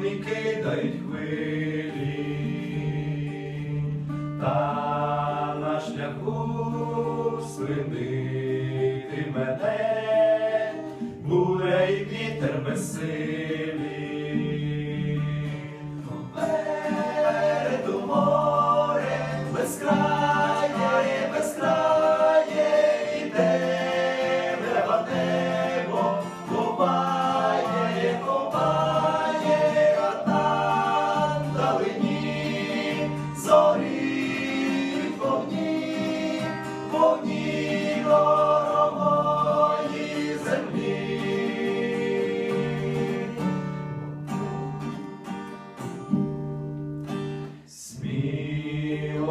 не кидають хвилі, та на шляху спинити мене, буря й вітер безсилі. Попереду море безкрайнє, безкрайнє,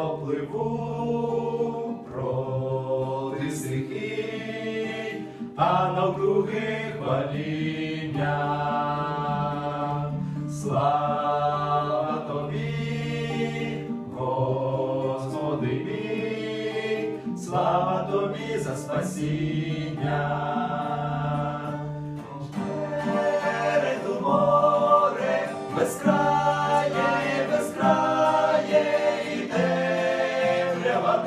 пливу проти стихій, а навкруги хваління. Слава тобі, Господи мій, слава тобі за спасіння. Попереду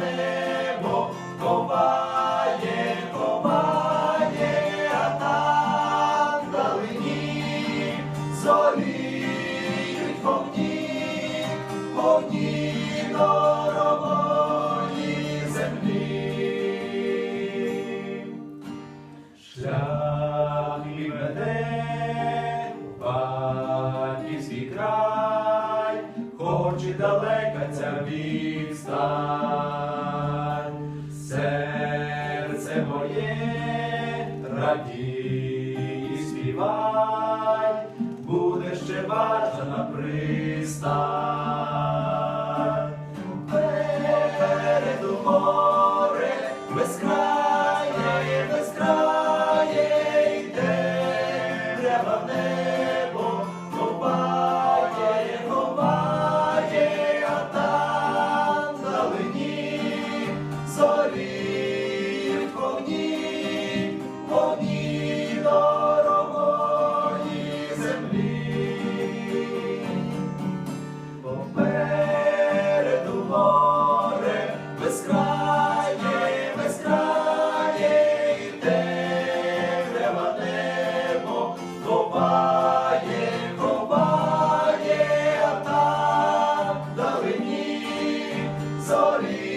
небо ховає, ховає, а там вдалині зоріють повні, повні дорогої землі. Шлях і веде в батьківський край, хоч далека ця відстань, співай, буде ще бажана пристань. Там вдалині зоріють вогні.